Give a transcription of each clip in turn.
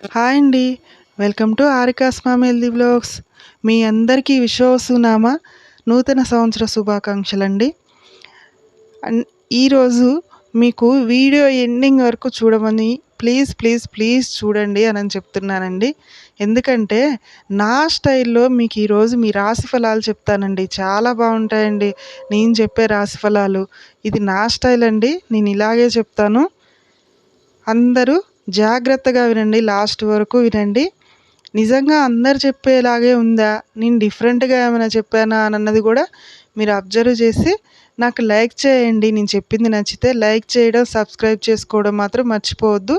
Hi అండి. Welcome to ఆరికాస్ Swami healthy blogs. మీ అందరికీ విశ్వసునామా నూతన సంవత్సర శుభాకాంక్షలు అండి అన్ ఈరోజు మీకు వీడియో ఎండింగ్ వరకు చూడమని ప్లీజ్ ప్లీజ్ ప్లీజ్ చూడండి అని చెప్తున్నానండి. ఎందుకంటే నా స్టైల్లో మీకు ఈరోజు మీ రాశి ఫలాలు చెప్తానండి. చాలా బాగుంటాయండి. నేను చెప్పే రాశి ఫలాలు. ఇది నా స్టైల్ అండి. నేను ఇలాగే చెప్తాను. అందరూ జాగ్రత్తగా వినండి లాస్ట్ వరకు వినండి. నిజంగా అందరు చెప్పేలాగే ఉందా? నేను డిఫరెంట్గా ఏమైనా చెప్పానా అని అన్నది కూడా మీరు అబ్జర్వ్ చేసి నాకు లైక్ చేయండి. నేను చెప్పింది నచ్చితే లైక్ చేయడం సబ్స్క్రైబ్ చేసుకోవడం మాత్రం మర్చిపోవద్దు.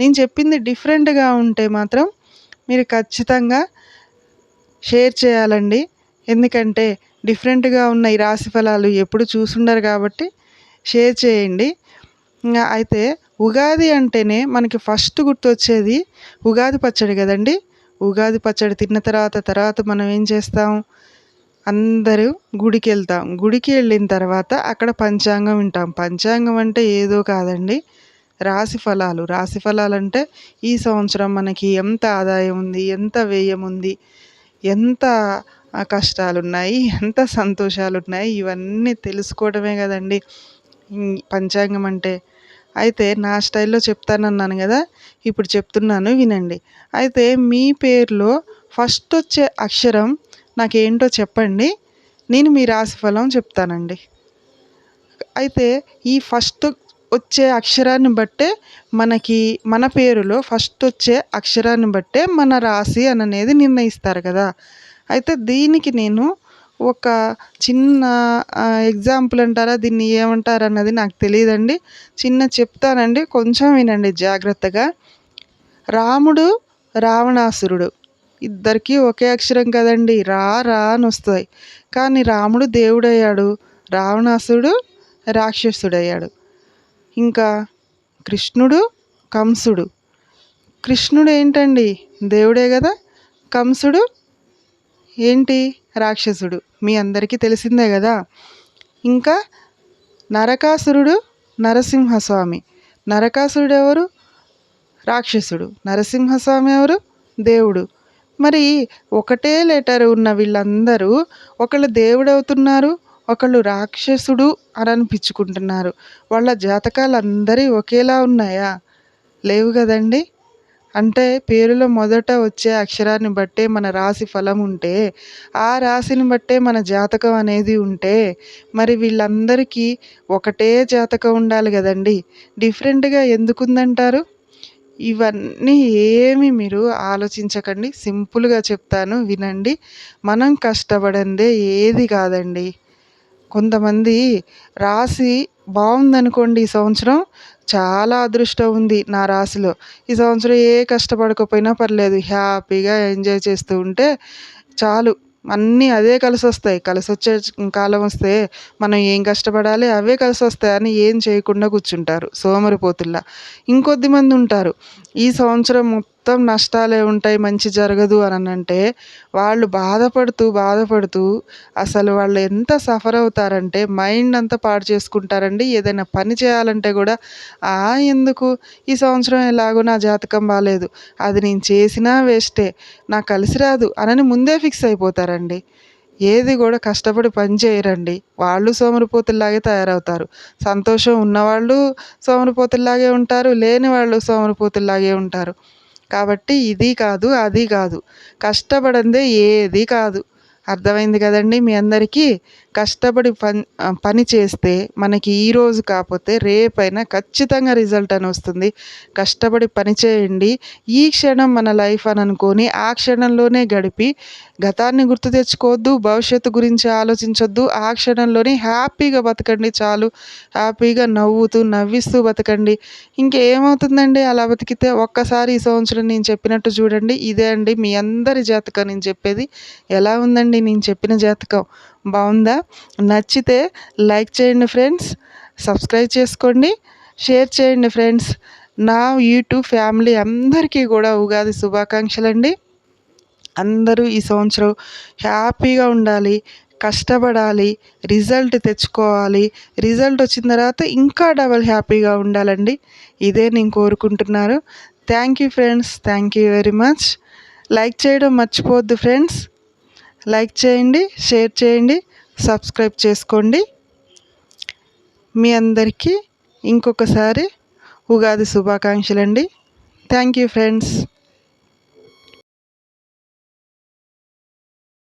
నేను చెప్పింది డిఫరెంట్గా ఉంటే మాత్రం మీరు ఖచ్చితంగా షేర్ చేయాలండి. ఎందుకంటే డిఫరెంట్గా ఉన్న ఈ రాశి ఫలాలు ఎప్పుడు చూసుండరు కాబట్టి షేర్ చేయండి. అయితే ఉగాది అంటేనే మనకి ఫస్ట్ గుర్తొచ్చేది ఉగాది పచ్చడి కదండి? ఉగాది పచ్చడి తిన్న తర్వాత తర్వాత మనం ఏం చేస్తాం? అందరూ గుడికి వెళ్తాం గుడికి వెళ్ళిన తర్వాత అక్కడ పంచాంగం వింటాం. పంచాంగం అంటే ఏదో కాదండి. రాశి ఫలాలు. రాశి ఫలాలు అంటే ఈ సంవత్సరం మనకి ఎంత ఆదాయం ఉంది ఎంత వ్యయం ఉంది ఎంత కష్టాలు ఉన్నాయి ఎంత సంతోషాలు ఉన్నాయి ఇవన్నీ తెలుసుకోవడమే కదండి. పంచాంగం అంటే అయితే నా స్టైల్లో చెప్తానన్నాను కదా ఇప్పుడు చెప్తున్నాను వినండి. అయితే మీ పేరులో ఫస్ట్ వచ్చే అక్షరం నాకేంటో చెప్పండి నేను మీ రాశిఫలం చెప్తానండి. అయితే ఈ ఫస్ట్ వచ్చే అక్షరాన్ని బట్టే మనకి మన పేరులో ఫస్ట్ వచ్చే అక్షరాన్ని బట్టే మన రాశి అని అనేది నిర్ణయిస్తారు కదా. అయితే దీనికి నేను ఒక చిన్న ఎగ్జాంపుల్ అంటారా? దీన్ని ఏమంటారు అన్నది నాకు తెలియదండి. చిన్న చెప్తానండి. కొంచెం వినండి జాగ్రత్తగా. రాముడు రావణాసురుడు. ఇద్దరికీ ఒకే అక్షరం కదండి. రా రా అని వస్తాయి కానీ రాముడు దేవుడయ్యాడు. రావణాసురుడు రాక్షసుడయ్యాడు. ఇంకా కృష్ణుడు కంసుడు. కృష్ణుడు ఏంటండి? దేవుడే కదా. కంసుడు ఏంటి రాక్షసుడు? మీ అందరికీ తెలిసిందే కదా? ఇంకా నరకాసురుడు నరసింహస్వామి. నరకాసురుడు ఎవరు రాక్షసుడు. నరసింహస్వామి ఎవరు? దేవుడు. మరి ఒకటే లెటర్ ఉన్న వీళ్ళందరూ ఒకళ్ళు దేవుడు అవుతున్నారు ఒకళ్ళు రాక్షసుడు అని అనిపించుకుంటున్నారు. వాళ్ళ జాతకాలు అందరి ఒకేలా ఉన్నాయా? లేవు కదండి. అంటే పేరులో మొదట వచ్చే అక్షరాన్ని బట్టే మన రాశి ఫలం ఉంటే ఆ రాశిని బట్టే మన జాతకం అనేది ఉంటే మరి వీళ్ళందరికీ ఒకటే జాతకం ఉండాలి కదండి. డిఫరెంట్గా ఎందుకు ఉందంటారు ఇవన్నీ ఏమి మీరు ఆలోచించకండి. సింపుల్గా చెప్తాను వినండి. మనం కష్టపడందే ఏది కాదండి. కొంతమంది రాశి బాగుందనుకోండి ఈ సంవత్సరం. చాలా అదృష్టం ఉంది నా రాశిలో. ఈ సంవత్సరం ఏ కష్టపడకపోయినా పర్లేదు. హ్యాపీగా ఎంజాయ్ చేస్తూ ఉంటే చాలు. అన్నీ అదే కలిసి వస్తాయి కలిసి వచ్చే కాలం వస్తే మనం ఏం కష్టపడాలి? అవే కలిసి వస్తాయి అని ఏం చేయకుండా కూర్చుంటారు సోమరిపోతుల్లా. ఇంకొద్ది మంది ఉంటారు. ఈ సంవత్సరం మొత్తం నష్టాలే ఉంటాయి మంచి జరగదు అని అంటే వాళ్ళు బాధపడుతూ బాధపడుతూ అసలు వాళ్ళు ఎంత సఫర్ అవుతారంటే మైండ్ అంతా పాడు చేసుకుంటారండి. ఏదైనా పని చేయాలంటే కూడా ఆ ఎందుకు? ఈ సంవత్సరం ఎలాగో నా జాతకం బాగాలేదు అది నేను చేసినా వేస్టే. నాకు కలిసి రాదు అనని ముందే ఫిక్స్ అయిపోతారండి. ఏది కూడా కష్టపడి పని చేయరండి. వాళ్ళు సోమరిపోతుల్లాగే తయారవుతారు. సంతోషం ఉన్నవాళ్ళు సోమరిపోతుల్లాగే ఉంటారు లేని వాళ్ళు సోమరిపోతుల్లాగే ఉంటారు. కాబట్టి ఇది కాదు అది కాదు. కష్టపడందే ఏది కాదు. అర్థమైంది కదండి? మీ అందరికీ కష్టపడి పని పని చేస్తే మనకి ఈరోజు కాకపోతే రేపైనా ఖచ్చితంగా రిజల్ట్ అని వస్తుంది. కష్టపడి పని చేయండి. ఈ క్షణం మన లైఫ్ అని అనుకొని ఆ క్షణంలోనే గడిపి గతాన్ని గుర్తు తెచ్చుకోవద్దు భవిష్యత్తు గురించి ఆలోచించొద్దు. ఆ క్షణంలోనే హ్యాపీగా బతకండి చాలు. హ్యాపీగా నవ్వుతూ నవ్విస్తూ బతకండి. ఇంకేమవుతుందండి అలా బతికితే? ఒక్కసారి ఈ సంవత్సరం నేను చెప్పినట్టు చూడండి. ఇదే అండి మీ అందరి జాతకం నేను చెప్పేది. ఎలా ఉందండి? నేను చెప్పిన జాతకం బాగుందా? నచ్చితే లైక్ చేయండి ఫ్రెండ్స్ సబ్స్క్రైబ్ చేసుకోండి షేర్ చేయండి ఫ్రెండ్స్. నా యూట్యూబ్ ఫ్యామిలీ అందరికీ కూడా ఉగాది శుభాకాంక్షలు అండి అందరూ ఈ సంవత్సరం హ్యాపీగా ఉండాలి కష్టపడాలి రిజల్ట్ తెచ్చుకోవాలి. రిజల్ట్ వచ్చిన తర్వాత ఇంకా డబల్ హ్యాపీగా ఉండాలండి. ఇదే నేను కోరుకుంటున్నాను. Thank you friends thank you very much. Like చేయడం మర్చిపోవద్దు ఫ్రెండ్స్. లైక్ చేయండి షేర్ చేయండి సబ్స్క్రైబ్ చేసుకోండి. మీ అందరికీ ఇంకొకసారి ఉగాది శుభాకాంక్షలు అండి థ్యాంక్ యూ ఫ్రెండ్స్.